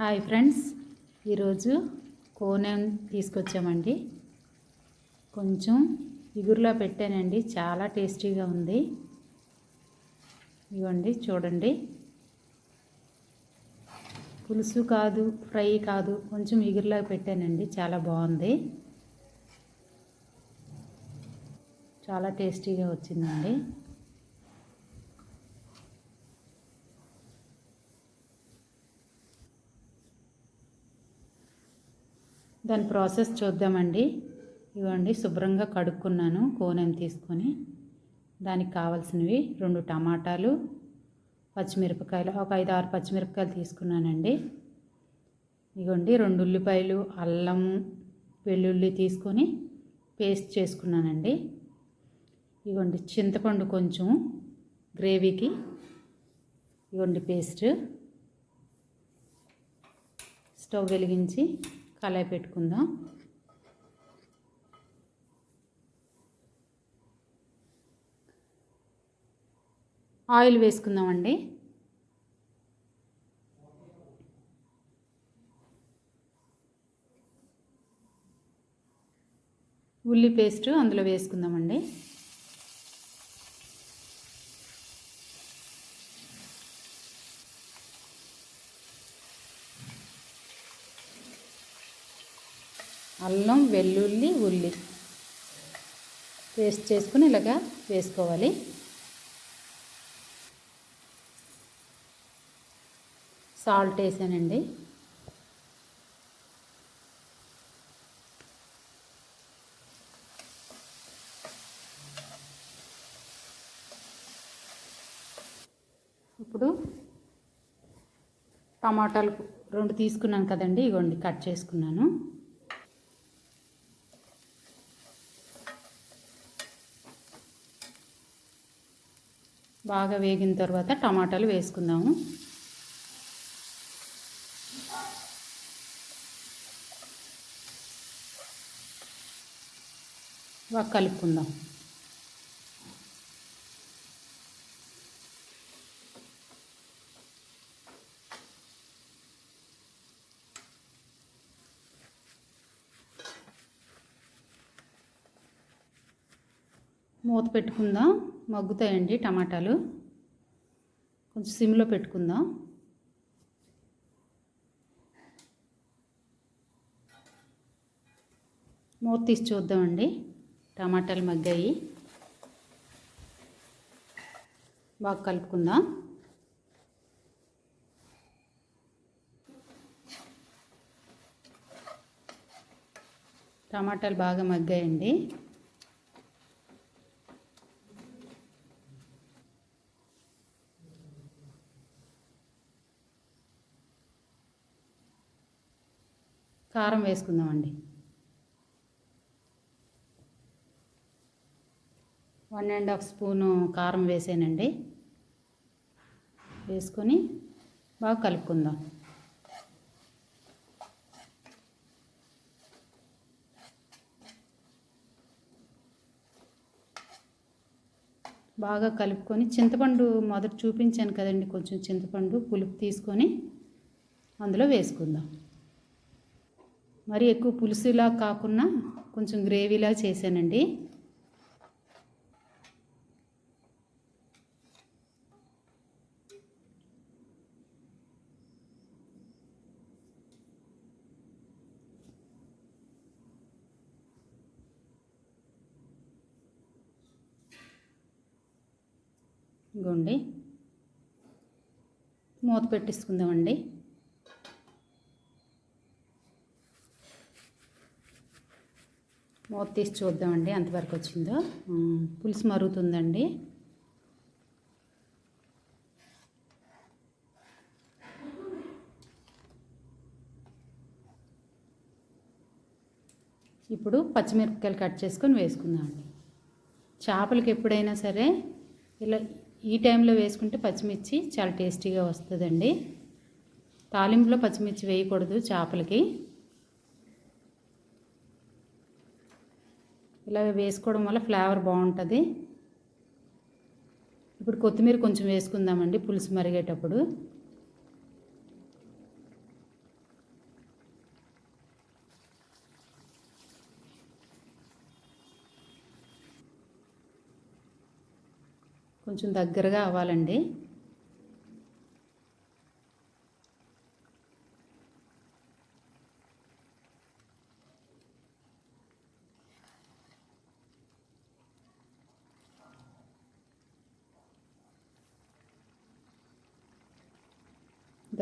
Hi friends ఈరోజు కోనెం తీసుకొచ్చామండి. కొంచెం ఇగురులో పెట్టానండి చాలా టేస్టీగా ఉంది. ఇవ్వండి చూడండి. పులుసు కాదు ఫ్రై కాదు కొంచెం ఇగురులో పెట్టానండి చాలా బాగుంది. చాలా టేస్టీగా వచ్చిందండి. దాని ప్రాసెస్ చూద్దామండి. ఇవ్వండి శుభ్రంగా కడుక్కున్నాను కోనెం తీసుకొని. దానికి కావాల్సినవి రెండు టమాటాలు పచ్చిమిరపకాయలు ఒక ఐదు ఆరు పచ్చిమిరపకాయలు తీసుకున్నానండి. ఇవ్వండి రెండు ఉల్లిపాయలు అల్లం వెల్లుల్లి తీసుకొని పేస్ట్ చేసుకున్నానండి. ఇవ్వండి చింతపండు కొంచెం గ్రేవీకి ఇవ్వండి పేస్ట్. స్టవ్ వెలిగించి కళాయి పెట్టుకుందాం. ఆయిల్ వేసుకుందామండి. ఉల్లి పేస్ట్ అందులో వేసుకుందామండి. అల్లం వెల్లుల్లి ఉల్లి. పేస్ట్ చేసుకుని ఇలాగా వేసుకోవాలి. సాల్ట్ వేసానండి. ఇప్పుడు టమాటాలు రెండు తీసుకున్నాను కదండి ఇగోండి కట్ చేసుకున్నాను. బాగా వేగిన తర్వాత టమాటాలు వేసుకుందాము. బాగా కలుపుకుందాం. మూత పెట్టుకుందాం. మగ్గుతాయండి టమాటాలు. కొంచెం సిమ్లో పెట్టుకుందాం. మూత తీసి చూద్దామండి. టమాటాలు మగ్గాయి. బాగా కలుపుకుందాం. టమాటాలు బాగా మగ్గాయండి. కారం వేసుకుందామండి. వన్ అండ్ హాఫ్ స్పూను కారం వేసానండి. వేసుకొని బాగా కలుపుకుందాం. బాగా కలుపుకొని చింతపండు మొదట చూపించాను కదండి కొంచెం చింతపండు పులుపు తీసుకొని అందులో వేసుకుందాం. మరి ఎక్కువ పులుసులా కాకుండా కొంచెం గ్రేవీలా చేశానండి. ఇగోండి. మూత పెట్టేసుకుందామండి. మూత తీసి చూద్దామండి ఎంతవరకు వచ్చిందో. పులుసు మరుగుతుందండి. ఇప్పుడు పచ్చిమిరపకాయలు కట్ చేసుకొని వేసుకుందామండి. చేపలకి ఎప్పుడైనా సరే ఇలా ఈ టైంలో వేసుకుంటే పచ్చిమిర్చి చాలా టేస్టీగా వస్తుందండి. తాలింపులో పచ్చిమిర్చి వేయకూడదు చేపలకి. ఇలా వేసుకోవడం వల్ల ఫ్లేవర్ బాగుంటుంది. ఇప్పుడు కొత్తిమీర కొంచెం వేసుకుందామండి పులుసు మరిగేటప్పుడు. కొంచెం దగ్గరగా అవ్వాలండి.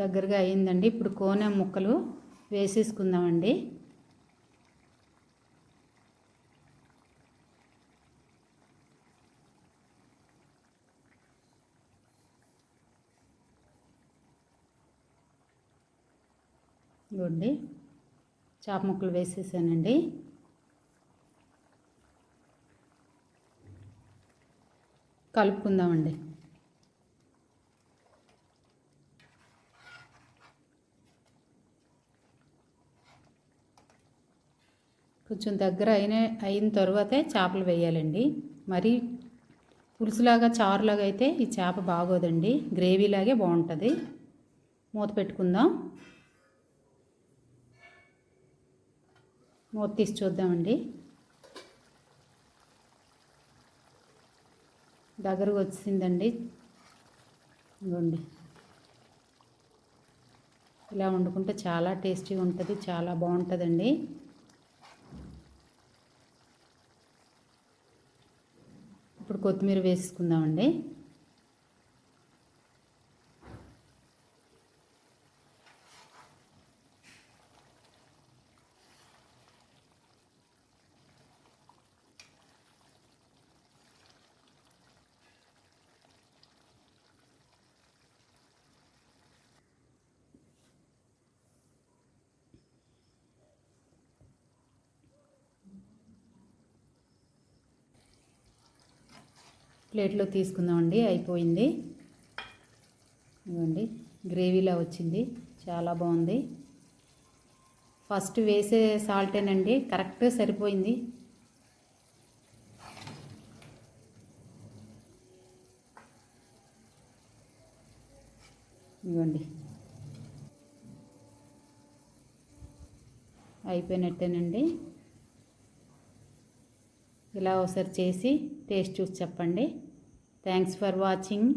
దగ్గరగా అయిందండి ఇప్పుడు కోనె ముక్కలు వేసేసుకుందామండి. ఇవ్వండి చాప ముక్కలు వేసేసానండి. కలుపుకుందామండి. కొంచెం దగ్గర అయిన అయిన తర్వాతే చేపలు వేయాలండి. మరి పులుసులాగా చారులాగా అయితే ఈ చేప బాగోదండి. గ్రేవీలాగే బాగుంటుంది. మూత పెట్టుకుందాం. మూత తీసి చూద్దామండి. దగ్గరకు వచ్చిందండి ఇవ్వండి ఇలా వండుకుంటే చాలా టేస్టీగా ఉంటుంది చాలా బాగుంటుందండి ఇప్పుడు కొత్తిమీర వేసుకుందామండి. ప్లేట్లో తీసుకుందామండి అయిపోయింది. ఇవ్వండి గ్రేవీలా వచ్చింది చాలా బాగుంది. ఫస్ట్ వేసే సాల్టేనండి కరెక్ట్ సరిపోయింది. ఇవ్వండి అయిపోయినట్టేనండి. ఇలా ఒకసారి చేసి టేస్ట్ చూసి చెప్పండి. Thanks for watching